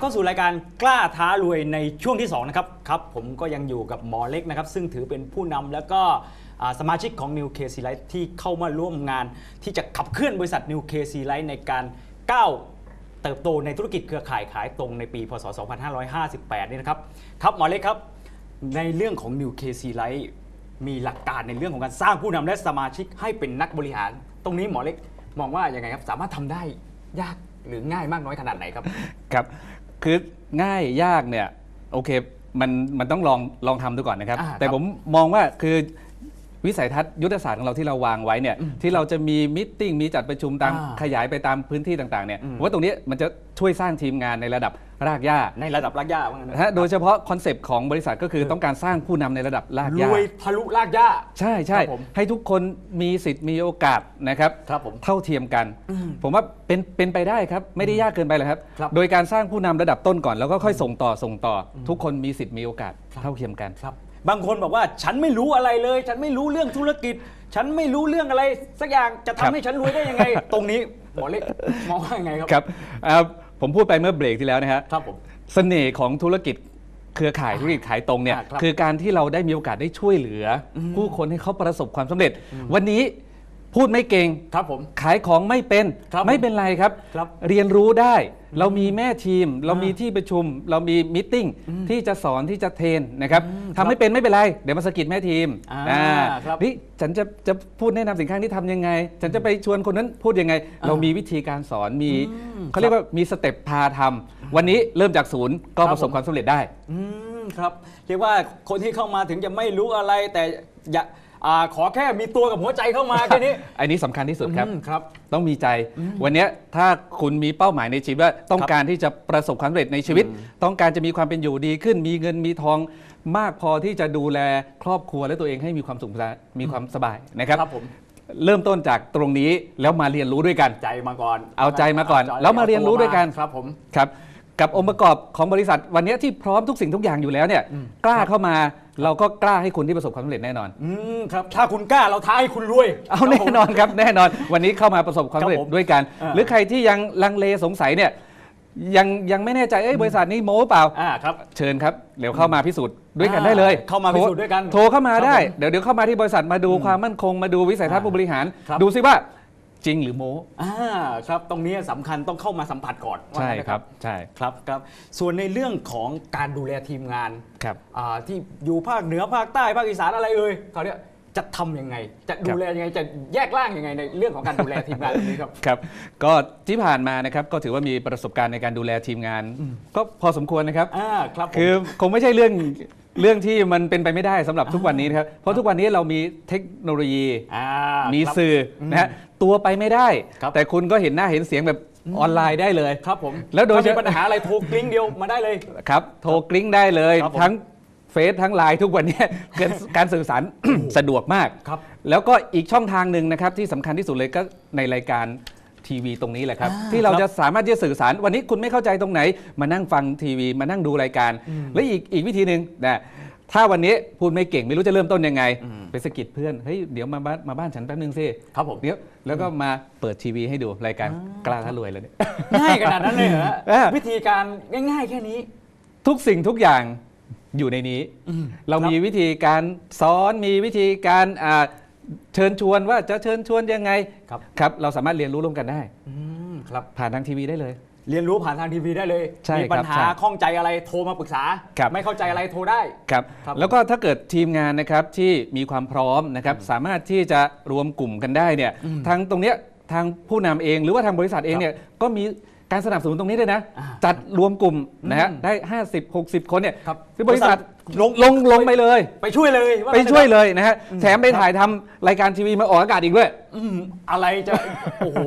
เข้าสู่รายการกล้าท้ารวยในช่วงที่2นะครับครับผมก็ยังอยู่กับหมอเล็กนะครับ ซึ่งถือเป็นผู้นำแล้วก็สมาชิกของ New KC Life ที่เข้ามาร่วมงาน ที่จะขับเคลื่อนบริษัท New KC Life ในการก้าวเติบโตในธุรกิจเครือข่ายขายตรงในปี พศ 2558 นี่นะครับ ครับหมอเล็กครับ ในเรื่องของ New KC Life มีหลักการในเรื่องของการสร้างผู้นำและสมาชิกให้เป็นนักบริหาร ตรงนี้หมอเล็กมองว่าอยังไงครับสามารถทำได้ยากหรือง่ายมากน้อยขนาดไหนครับ ครับ คือง่ายยากเนี่ยโอเคมันมันต้องลองลองทำดูก่อนนะครับ อ่าครับแต่ผมมองว่าคือ วิสัยทัศน์ยุทธศาสตร์ของเราที่เราวางไว้เนี่ยที่เราจะมีมิทติ้งมีจัดประชุมตามอ่าขยายไปตามพื้นที่ต่างๆเนี่ยอืมผมว่าตรงนี้มันจะช่วยสร้างทีมงานในระดับรากหญ้าในระดับรากหญ้าว่างั้นนะฮะโดยเฉพาะคอนเซปต์ของบริษัทก็คือต้องการสร้างผู้นำในระดับรากรหญ้า วยทะลุรากหญ้า ใช่ใช่ครับผมให้ทุกคนมีสิทธิ์มีโอกาสนะครับครับผมเท่าเทียมกันอืมผมว่าเป็นเป็นไปได้ครับ ไม่ได้ยากเกินไปเลยครับ ครับโดยการสร้างผู้นำระดับต้นก่อนแล้วก็ค่อยส่งต่อส่งต่ออทุกคนมีสิทธิ์มีโอกาสครับ เท่าเทียมกัน ครับ บางคนบอกว่าฉันไม่รู้อะไรเลย ฉันไม่รู้เรื่องธุรกิจ ฉันไม่รู้เรื่องอะไร สักอย่างจะทำครับให้ฉันรวยได้ยังไง ตรงนี้หมอเล็กมองว่ายังไงครับครับเอ่อผมพูดไปเมื่อเบรกที่แล้วนะฮะครับผม เสน่ห์ของธุรกิจเครือข่ายธุรกิจขายตรงเนี่ยอ่าครับ คือการที่เราได้มีโอกาสได้ช่วยเหลืออผู้คนให้เขาประสบความสำเร็จ วันนี้ พูดไม่เก่ง ครับผม ขายของไม่เป็น ครับไม่เป็นไรครับ ครับเรียนรู้ได้ เรามีแม่ทีม เราอ่ามีมีที่ประชุม เรามีมิ팅ที่จะสอนที่จะเทรนนะครับอืมทำไม่เป็นไม่เป็นไร เดี๋ยวมาสะกิดแม่ทีมอ่าครับนี่ฉันจะจะพูดแนะนำสินค้าที่ทำยังไง ฉันจะไปชวนคนนั้นพูดยังไงอ่าเรามีวิธีการสอน มีอืมเขาเรียกว่ามีสเต็ปพาทำวันนี้เริ่มจากศูนย์ก็ครับประสบผม ความสำเร็จได้ อืมครับ เรียกว่าคนที่เข้ามาถึงจะไม่รู้อะไรแต่อย่า อ่าขอแค่มีตัวกับหัวใจเข้ามาแค่นี้ อันนี้สำคัญที่สุดครับ อืมครับ ต้องมีใจ วันเนี้ยถ้าคุณมีเป้าหมายในชีวิตว่าต้องการที่จะประสบความสำเร็จในชีวิต ต้องการจะมีความเป็นอยู่ดีขึ้น มีเงินมีทองมากพอที่จะดูแลครอบครัวและตัวเองให้มีความสุขมีความสบายนะครับครับผม เริ่มต้นจากตรงนี้แล้วมาเรียนรู้ด้วยกัน ใจมาก่อนเอาใจมาก่อนเใจแล้วมาเรียนรู้ด้วยกัน ครับผม ครับกับองค์ประกอบของบริษัทวันเนี้ยที่พร้อมทุกสิ่งทุกอย่างอยู่แล้วเนี่ยกล้าเข้ามา เราก็กล้าให้คุณที่ประสบความสำเร็จแน่นอน อืมครับ ถ้าคุณกล้าเราท้าให้คุณรวย เอาแน่นอนครับแน่นอน วันนี้เข้ามาประสบความสำเร็จครับผมด้วยกันอ่าหรือใครที่ยังลังเลสงสัยเนี่ยยังยังไม่แน่ใจเอ้ยบริษัทนี้โม้เปล่าอ่าครับเชิญครับเดี๋ยวเข้ามาพิสูจน์ด้วยกันอ่าได้เลย เข้ามาพิสูจน์ด้วยกัน โทรเข้ามาครับได้ผมเดี๋ยวเดี๋ยวเข้ามาที่บริษัทมาดูความมั่นคงมาดูวิสัยทัศน์อ่าผู้บริหารครับดูซิว่า จริงหรือโม้อ่าครับตรงนี้สำคัญต้องเข้ามาสัมผัสก่อนว่าใช่งั้นนะ ครับใช่ ครับครับส่วนในเรื่องของการดูแลทีมงานครับอ่าที่อยู่ภาคเหนือภาคใต้ภาคอีสานอะไรเอ่ยเขาเนี่ยจะทำยังไง จะดูแลยังไงจะแยกร่างยังไงในเรื่องของการดูแลทีมงานตรงนี้ครับ ครับก็ที่ผ่านมานะครับก็ถือว่ามีประสบการณ์ในการดูแลทีมงาน ก็พอสมควรนะครับ อ่าครับผม คือคงไม่ใช่เรื่อง เรื่องที่มันเป็นไปไม่ได้สำหรับทุกวันนี้นะครับ เพราะทุกวันนี้เรามีเทคโนโลยี อ่ามีครับสื่อนะฮะตัวไปไม่ได้ ครับ แต่คุณก็เห็นหน้าเห็นเสียงแบบออนไลน์ได้เลย ครับผมแล้วโดย ถ้ามีปัญหาอะไรโทรกลิ้งเดียวมาได้เลย ครับ โทรกลิ้งได้เลย ครับผม ทั้งเฟซทั้งไลน์ทุกวันนี้การการสื่อสาร สะดวกมาก ครับ แล้วก็อีกช่องทางหนึ่งนะครับที่สำคัญที่สุดเลยก็ในรายการ ทีวีตรงนี้แหละครับอ่าที่เราครับจะสามารถที่จะสื่อสาร วันนี้คุณไม่เข้าใจตรงไหน มานั่งฟังทีวี มานั่งดูรายการ และอีกอีกวิธีหนึ่งนะถ้าวันนี้พูดไม่เก่งไม่รู้จะเริ่มต้นยังไงอืมไปสะกิดเพื่อนเฮ้ยเดี๋ยวมาบ้านมาบ้านฉันแป๊บนึงสิครับผมเดี๋ยวแล้วก็มาเปิดทีวีให้ดูรายการกล้าท้ารวยเลยเนี่ยง่ายขนาดนั้นเลยเหรอเออวิธีการง่ายๆแค่นี้ ทุกสิ่งทุกอย่างอยู่ในนี้ เราครับมีวิธีการสอนมีวิธีการอ่า เชิญชวนว่าจะเชิญชวนยังไงครับครับ เราสามารถเรียนรู้ร่วมกันได้อืมครับผ่านทางทีวีได้เลย เรียนรู้ผ่านทางทีวีได้เลยใช่มีปัญครับหาใช่ข้องใจอะไรโทรมาปรึกษาครับไม่เข้าใจอะไรโทรได้ครับครับแล้วก็ถ้าเกิดทีมงานนะครับที่มีความพร้อมนะครับสามารถที่จะรวมกลุ่มกันได้เนี่ยทางตรงเนี้ยทางผู้นำเองหรือว่าทางบริษัทเองเนี่ยก็มี การสนับสนุนตรงนี้ด้วยนะอ่าจัดรวมกลุ่มนะฮะอืมได้ 50 60 คนเนี่ยครับคือบริษัทลงลงลงไปเลย ไปช่วยเลยว่าไปงั้นช่วยถอะเลยนะฮะแถมไปครับถ่ายทำรายการทีวีมาออกอากาศอีกด้วยอืมอะไรจะโอ้โห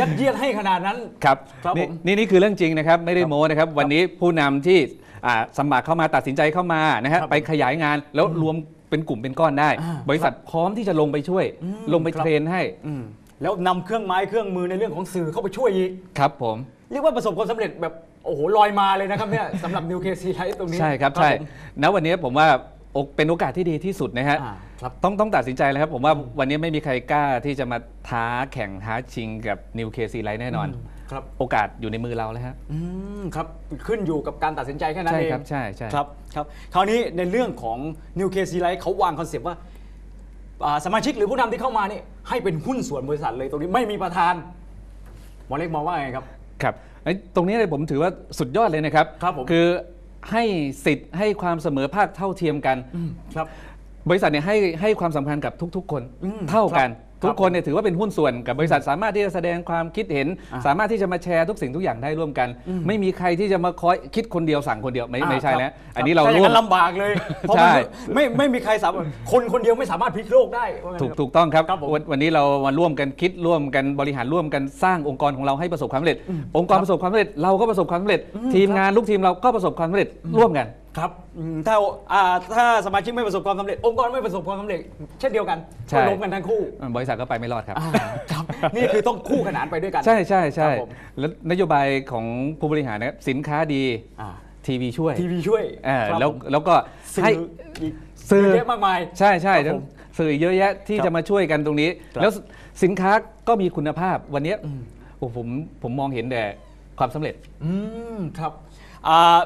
ยัดเยียดให้ขนาดนั้นครับครับนี่ผมนี่นี่คือเรื่องจริงนะครับไม่ได้โม้นะครับ วันนี้ผู้นำที่อ่าสมัครเข้ามาตัดสินใจเข้ามานะฮะครับไปขยายงานแล้วรวมเป็นกลุ่มเป็นก้อนได้อ่าบริษัทพร้อมที่จะลงไปช่วยอืมลงไปครับเทรนให้อืม แล้วนำเครื่องไม้เครื่องมือในเรื่องของสื่อเข้าไปช่วยอีก ครับผม เรียกว่าประสบความสำเร็จแบบโอ้โหลอยมาเลยนะครับเนี่ย สำหรับ New KC Life ตรงนี้ใช่ครับใช่ผม ณวันนี้ผมว่าโอกเป็นโอกาสที่ดีที่สุดนะฮะอ่าครับต้องต้องตัดสินใจเลยครับ ผมว่าวันนี้ไม่มีใครกล้าที่จะมาท้าแข่งท้าชิงกับ New KC Life แน่นอนอืมครับ โอกาสอยู่ในมือเราแล้วฮะอืมครับ ขึ้นอยู่กับการตัดสินใจแค่นั้นใช่เองครับใช่ใช่ ครับครับ คราวนี้ในเรื่องของ New k c Life เขาวางคอนเซปต์ว่าอ่า สมาชิกหรือผู้นำที่เข้ามานี่ให้เป็นหุ้นส่วนบริษัทเลยตรงนี้ไม่มีประธานหมอเล็กมองว่าไงครับครับไอ้ตรงนี้เลยผมถือว่าสุดยอดเลยนะครับครับผมอให้สิทธิ์ให้ความเสมอภาคเท่าเทียมกันครับบริษัทเนี่ยให้ให้ความสำคัญกับทุก ๆ คนอืมเท่ากันครับ ทุกคนเนี่ยถือว่าเป็นหุ้นส่วนกับบริษัทสามารถที่จะแสดงความคิดเห็นอะสามารถที่จะมาแชร์ทุกสิ่งทุกอย่างได้ร่วมกัน ไม่มีใครที่จะมาคอยคิดคนเดียวสั่งคนเดียวไม่ไม่ใช่อ่าแล้วคบอันนี้เราถ้อย่ร่วงมนั้นลำบากเลยเพราะใช่มันไม่ไม่มีใครสามารถคนคนเดียวไม่สามารถพลิกโลกได้ว่างั้นถูกครับถูกต้องครับครับผมวันวันนี้เรามาร่วมกันคิดร่วมกันบริหารร่วมกันสร้างองค์กรของเราให้ประสบความสำเร็จ องค์กรประสบความสำเร็จเราก็ประสบความสำเร็จอืมทีมครับงานลูกทีมเราก็ประสบความสำเร็จร่วมกัน ครับอืมถ้าอ่าถ้าสมาชิกไม่ประสบความสำเร็จ องค์กรไม่ประสบความสำเร็จ เช่นเดียวกันใช่ ก็ล้มกันทั้งคู่บริษัทก็ไปไม่รอดครับ อ่าครับ นี่คือต้องคู่ขนานไปด้วยกัน ใช่ใช่ใช่ครับผม แล้วนโยบายของผู้บริหารนะครับสินค้าดีอ่าทีวีช่วยทีวีช่วยเออครับแล้วผมแล้วก็สื่อให้อีกสื่อเยอะแยะมากมาย ใช่ใช่ครับผมสื่อเยอะแยะที่ครับจะมาช่วยกันตรงนี้ ครับแล้วสินค้าก็มีคุณภาพวันเนี้ยอืม โอ้ผมผมมองเห็นแต่ความสำเร็จ อืมครับอ่า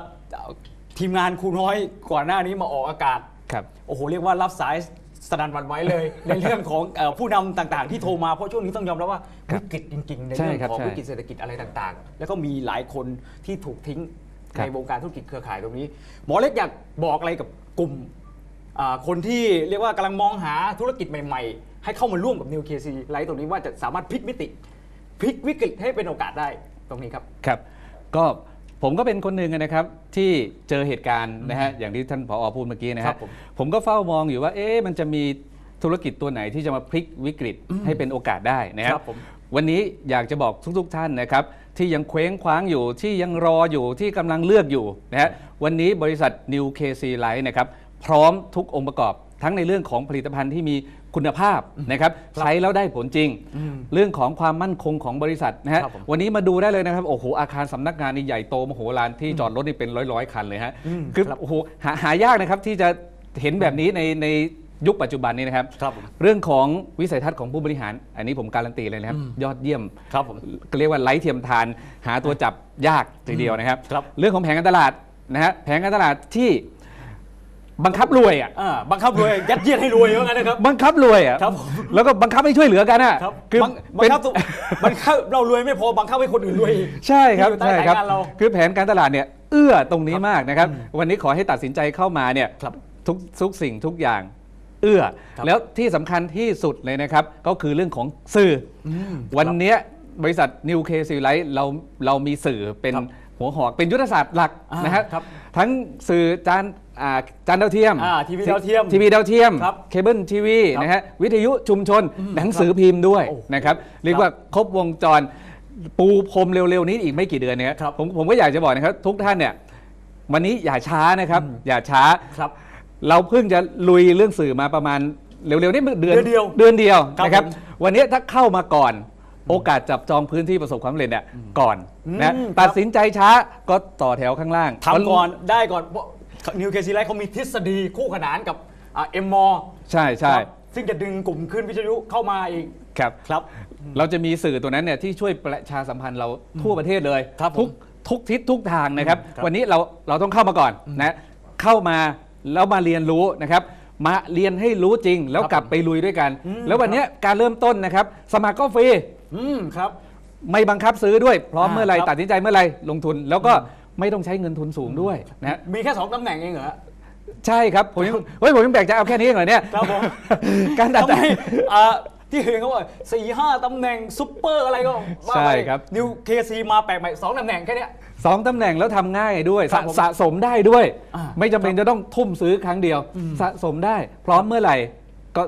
ทีมงานครูน้อยก่อนหน้านี้มาออกอากาศครับโอ้โหเรียกว่ารับสายสนันหวันไหว้เลย ในเรื่องของเอ่อผู้นำต่างๆ ที่โทรมาเพราะช่วงนี้ต้องยอมรับว่าครัวิบกฤตจริงๆในใช่เรื่องครับของใช่วิกฤตเศรษฐกิจอะไรต่างๆ แล้วก็มีหลายคนที่ถูกทิ้งครัในบวงการธุรกิจเครือข่ายตรงนี้ หมอเล็กอยากบอกอะไรกับกลุ่มอ่าคนที่เรียกว่ากำลังมองหาธุรกิจใหม่ๆ ให้เข้ามาร่วมกับ New KC ไลท์ตรงนี้ว่าจะสามารถพลิกมิติพลิกวิกฤตให้เป็นโอกาสได้ตรงนี้ครับครับ ก็ ผมก็เป็นคนหนึ่งนะครับที่เจอเหตุการณ์นะฮะอย่างที่ท่านผอพูดเมื่อกี้นะครัฮะบผม ผมก็เฝ้ามองอยู่ว่าเอ๊ะมันจะมีธุรกิจตัวไหนที่จะมาพลิกวิกฤตให้เป็นโอกาสได้นะคครัรับบผม วันนี้อยากจะบอกทุกๆท่านนะครับที่ยังเคว้งคว้างอยู่ที่ยังรออยู่ที่กำลังเลือกอยู่นะฮะวันนี้บริษัท New KC Light นะครับพร้อมทุกองค์ประกอบ ทั้งในเรื่องของผลิตภัณฑ์ที่มีคุณภาพนะครับใช้แล้วได้ผลจริงอืมเรื่องของความมั่นคงของบริษัทนะฮะครับผมวันนี้มาดูได้เลยนะครับโอ้โหอาคารสำนักงานนี่ใหญ่โตมโหฬารที่จอดรถนี่เป็นร้อยๆคันเลยฮะอืมคือครับโอ้โหหาหายากนะครับที่จะเห็นแบบนี้ในในยุคปัจจุบันนี้นะครับครับผมเรื่องของวิสัยทัศน์ของผู้บริหาร อันนี้ผมการันตีเลยนะครับ ยอดเยี่ยมครับผมก็เรียกว่าไร้เทียมทาน หาตัวจับยากทีเดียวนะครับครับเรื่องของแผงการตลาดนะฮะแผงการตลาดที่ บังคับรวยอะอ่าบังคับรวยยัดเยียดให้รวยว่างั้นนะครับ บังคับรวยอะครับผมแล้วก็บังคับให้ช่วยเหลือกันอะครับคือบังบัเป็งนคับตัวบังคับเรารวยไม่พอบังคับให้คนอื่นรวยอีกใช่ครับที่อยู่ใต้ใช่ครับสายงานเราคือแผนการตลาดเนี่ยเอื้อตรงนี้มากนะครับ วันนี้ขอให้ตัดสินใจเข้ามาเนี่ยครับทุกทุกสิ่งทุกอย่างเอื้อครับแล้วที่สำคัญที่สุดเลยนะครับ ก็คือเรื่องของสื่ออมวันเนี้ยบริษัท New K ซีไลท์เราเรามีสื่อเป็นครับหัวหอกเป็นยุทธศาสตร์หลักอ่านะฮะครับทั้งสื่อจาน อ่าจานดาวเทียมอ่าทีวีดาวเทียมทีวีดาวเทียมครับเคเบิลทีวีครับนะฮะวิทยุชุมชนอืมหนังสือพิมพ์ด้วยโอ้โหนะครับเรียกว่าครบวงจรปูพรมเร็วๆนี้อีกไม่กี่เดือนเนยครับผมผมก็อยากจะบอกนะครับทุกท่านเนี่ยวันนี้อย่าช้านะครับ อย่าช้า ครับ เราเพิ่งจะลุยเรื่องสื่อมาประมาณเร็วๆนี่เดือนเดือนเดียวเดือนเดียวครับนะครับ ผมวันนี้ถ้าเข้ามาก่อน โอกาสจับจองพื้นที่ประสบความสำเร็จเนี่ยก่อนนะอืมตัดสินใจช้าก็ต่อแถวข้างล่าง ทำก่อนได้ก่อนเพราะ นิวเคซีไลท์เขามีทฤษฎีคู่ขนานกับเอ็มมอใช่ใช่ซึ่งจะดึงกลุ่มขึ้นวิทยุเข้ามาอีกครับครับ เราจะมีสื่อตัวนั้นเนี่ยที่ช่วยประชาสัมพันธ์เราทั่วประเทศเลยครับผมทุกทุกทิศทุกทางนะครับครับ วันนี้เราเราต้องเข้ามาก่อนนะเข้ามาแล้วมาเรียนรู้นะครับ มาเรียนให้รู้จริงแล้วครับกลับไปลุยด้วยกันอืมแล้ววันเนี้ยการเริ่มต้นนะครับ สมัครก็ฟรีอืมครับ ไม่บังคับซื้อด้วยพร้อมอ่าเมื่อไหรครับตัดสินใจเมื่อไหรลงทุนแล้วก็ ไม่ต้องใช้เงินทุนสูงด้วยนะฮะมีแค่สองตำแหน่งเองเหรอฮะใช่ครับผมยังเฮ้ยผมยังแปลกใจเอาแค่นี้เองเหรอเนี่ยครับผมการตัดทำใจไมอ่าที่เห็นเขาว่าสี่ห้าตำแหน่งซุปเปอร์อะไรก็ว่าใช่ไปครับ นิวเคซีมาแปลกใหม่สองตำแหน่งแค่เนี้ย สองตำแหน่งแล้วทำง่ายด้วยครัสะบผมสะสมได้ด้วย อ่าไม่จำเป็นจะต้องทุ่มซื้อครั้งเดียว สะสมได้ พร้อมเมื่อไหร่ก็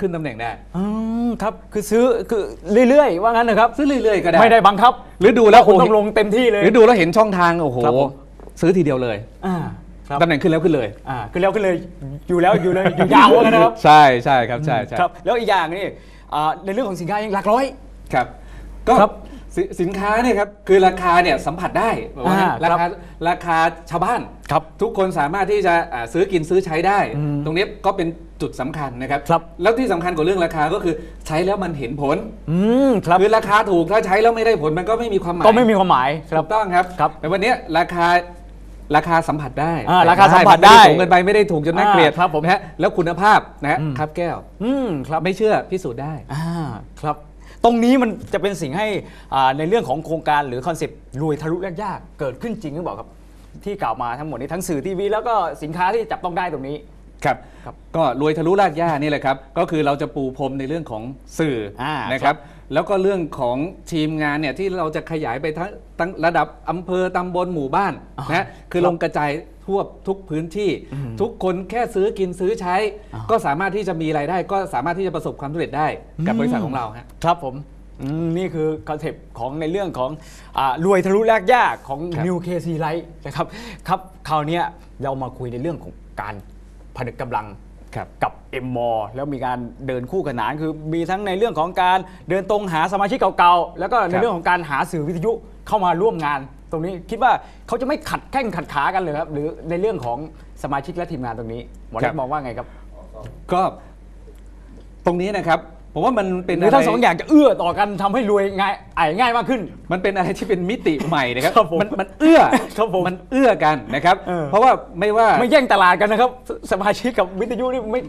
ขึ้นตำแหน่งได้ อืมครับคือซื้อคือเรื่อยๆ ว่างั้นนะครับ ซื้อเรื่อยๆก็ได้ ไม่ได้บังคับ หรือดูแล้วคุณโอ้ต้องลงเต็มที่เลย หรือดูแล้วเห็นช่องทางโอ้โหครับผมซื้อทีเดียวเลยอ่าครับตำแหน่งขึ้นแล้วขึ้นเลยอ่าคือแล้วก็เลยอยู่แล้วอยู่เลยอยู่ยาวว่างั้นนะครับใช่ใช่ครับใช่ใช่ครับแล้วอีกอย่างนี่อ่าในเรื่องของสินค้าเองหลักร้อยครับก็ครับ สิสินค้าเนี่ยครับคือราคาเนี่ยสัมผัสได้แบบว่าอ่าราครัคาบราคาชาวบ้าน ครับทุกคนสามารถที่จะอ่าซื้อกินซื้อใช้ได้ อืมตรงนี้ก็เป็นจุดสำคัญนะครับ ครับ แล้วที่สำคัญกว่าเรื่องราคาก็คือใช้แล้วมันเห็นผลอืมครับคือราคาถูกถ้าใช้แล้วไม่ได้ผลมันก็ไม่มีความหมายก็ไม่มีความหมายครัถูบ กต้องครับครับแต่วันนี้ราคาราคาสัมผัสได้อ่าราคาสัมผัสไม่ได้ถูกเกินไปไม่ได้ถูกจนน่าเกลียดอ่าครับผมนะฮะแล้วคุณภาพนะฮะอืม ครับแก้วอืมครับไม่เชื่อพิสูจน์ได้ อ่าครับ ตรงนี้มันจะเป็นสิ่งให้อ่าในเรื่องของโครงการหรือคอนเซปต์รวยทะลุแรกยากเกิดขึ้นจริงหรือเปล่าครับ ที่กล่าวมาทั้งหมดนี้ทั้งสื่อทีวีแล้วก็สินค้าที่จับต้องได้ตรงนี้ครับครับก็รวยทะลุรากหญ้านี่แหละครับ ก็คือเราจะปูพรมในเรื่องของสื่ออานะคครัรับบแล้วก็เรื่องของทีมงานเนี่ยที่เราจะขยายไปทั้งตั้งระดับอำเภอตำบลหมู่บ้านนะคือลงกระจาย ทั่วทุกพื้นที่ทุกคนแค่ซื้อกินซื้อใช้อ่าก็สามารถที่จะมีรายได้ ก็สามารถที่จะประสบความสำเร็จได้กับบริษัทของเราฮะครับผมอืมนี่คือคอนเซปต์ของในเรื่องของอารวยทะลุแรกยากของครับ New KC Light นะครับครับคราวเนี้ยเรามาคุยในเรื่องของการผนึกกำลังครับกับ m m แล้วมีการเดินคู่ขนาน คือมีทั้งในเรื่องของการเดินตรงหาสมาชิกเก่าๆ แล้วก็ในเรื่องของการหาสื่อวิทยุเข้ามาร่วมงาน ตรงนี้คิดว่าเขาจะไม่ขัดแข้งขัดขากันเลยครับ หรือในเรื่องของสมาชิกและทีมงานตรงนี้หมอคเล็รักบมองว่าไงครับ ก็ตรงนี้นะครับผมว่ามันเป็นหรือทั้งะไสองอย่างจะเอื้อต่อกันทำให้รวยง่ายไอ้ง่ายมากขึ้น มันเป็นอะไรที่เป็นมิติใหม่นะครับครับผมมันมันเอื้อครับผมมันเอื้อกันนะครับเออเพราะว่าไม่ว่าไม่แย่งตลาดกันนะครับสสมาชิกกับวิทยุนี่ไม่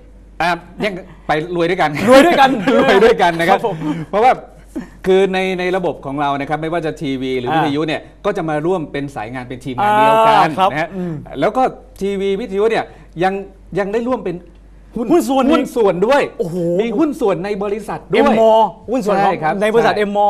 อะยังไปรวยด้วยกันรวยด้วยกันรวยด้วยกันนะครับครับผมเพราะว่า คือในในระบบของเรานะครับไม่ว่าจะทีวีหรือวิอ่าทยุเนี่ยก็จะมาร่วมเป็นสายงานเป็นทีมงานเดียวกันอ่าครับนะฮะอืม แล้วก็ทีวีวิทยุเนี่ยยังยังได้ร่วมเป็นหุ้นหุ้นส่วนหุ้นอีก ส่วนด้วยโอ้โห มีหุ้นส่วนในบริษัทด้เอ็วมยมอหุ้นส่วนของใช่ครับในบริษัทใช่ เอ็มมอ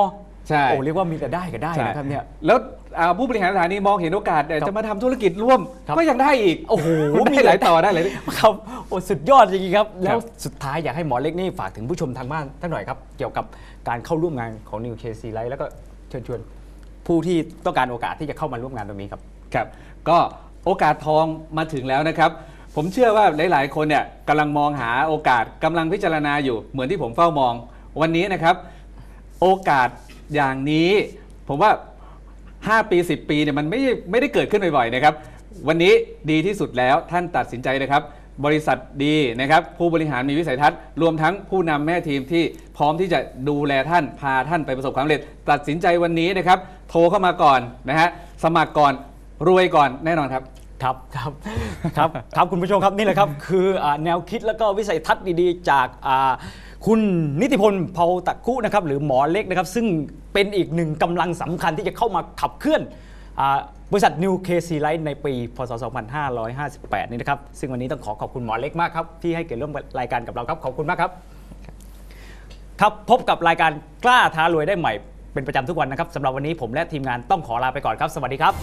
ใช่ โอ้เรียกว่ามีแต่ได้กับได้นะครับเนี่ย แล้วอ่าผู้บริหารสถานีมองเห็นโอกาสเนี่ยครับจะมาทำธุรกิจร่วมครับ ก็ยังได้อีกโอ้โหมีหลายต่อได้เลยครับโอ้สุดยอดจริงๆครับคแล้รัวบสุดท้ายอยากให้หมอเล็กนี่ฝากถึงผู้ชมทางบ้านท่านหน่อยครับ เกี่ยวกับการเข้าร่วมงานของ New KC Light แล้วก็เชิญชวนผู้ที่ต้องการโอกาสที่จะเข้ามาร่วมงานตรงนี้ครับ ครับก็โอกาสทองมาถึงแล้วนะครับ ผมเชื่อว่าหลายๆ คนเนี่ยกำลังมองหาโอกาสกำลังพิจารณาอยู่เหมือนที่ผมเฝ้ามอง วันนี้นะครับ โอกาส อย่างนี้ ผมว่า 5 ปี 10 ปีเนี่ยมันไม่ไม่ได้เกิดขึ้นบ่อยๆนะครับ วันนี้ดีที่สุดแล้วท่านตัดสินใจนะครับ บริษัทดีนะครับ ผู้บริหารมีวิสัยทัศน์ รวมทั้งผู้นำแม่ทีมที่พร้อมที่จะดูแลท่านพาท่านไปประสบความสำเร็จ ตัดสินใจวันนี้นะครับ โทรเข้ามาก่อนนะฮะสมัครก่อนรวยก่อนแน่นอนครับครับครับครับครับคุณผู้ชมครับนี่แหละครับ คือแนวคิดแล้วก็วิสัยทัศน์ดีๆ จากอ่า คุณนิติพลเผาตะคุนะครับหรือหมอเล็กนะครับซึ่งเป็นอีกหนึ่งกำลังสำคัญที่จะเข้ามาขับเคลื่อนอบริษัท New KC Light ในปี พศ 2558 นี้นะครับ ซึ่งวันนี้ต้องขอขอบคุณหมอเล็กมากครับ ที่ให้เกียรติร่วมรายการกับเราครับ ขอบคุณมากครับ ครับพบกับรายการกล้าท้ารวยได้ใหม่เป็นประจำทุกวันนะครับสำหรับวันนี้ผมและทีมงานต้องขอลาไปก่อนครับ สวัสดีครับ